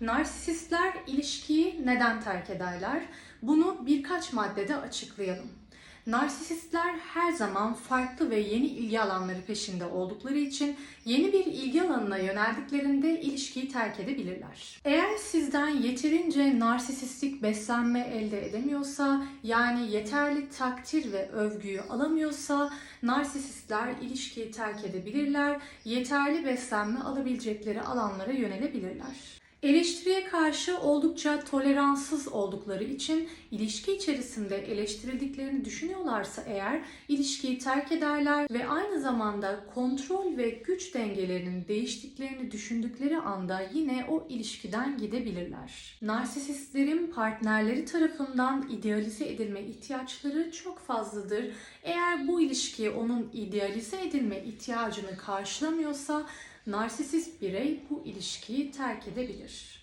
Narsisistler ilişkiyi neden terk ederler? Bunu birkaç maddede açıklayalım. Narsisistler her zaman farklı ve yeni ilgi alanları peşinde oldukları için yeni bir ilgi alanına yöneldiklerinde ilişkiyi terk edebilirler. Eğer sizden yeterince narsisistik beslenme elde edemiyorsa, yani yeterli takdir ve övgüyü alamıyorsa narsisistler ilişkiyi terk edebilirler, yeterli beslenme alabilecekleri alanlara yönelebilirler. Eleştiriye karşı oldukça toleranssız oldukları için ilişki içerisinde eleştirildiklerini düşünüyorlarsa eğer ilişkiyi terk ederler ve aynı zamanda kontrol ve güç dengelerinin değiştiklerini düşündükleri anda yine o ilişkiden gidebilirler. Narsisistlerin partnerleri tarafından idealize edilme ihtiyaçları çok fazladır. Eğer bu ilişki onun idealize edilme ihtiyacını karşılamıyorsa narsisist birey bu ilişkiyi terk edebilir.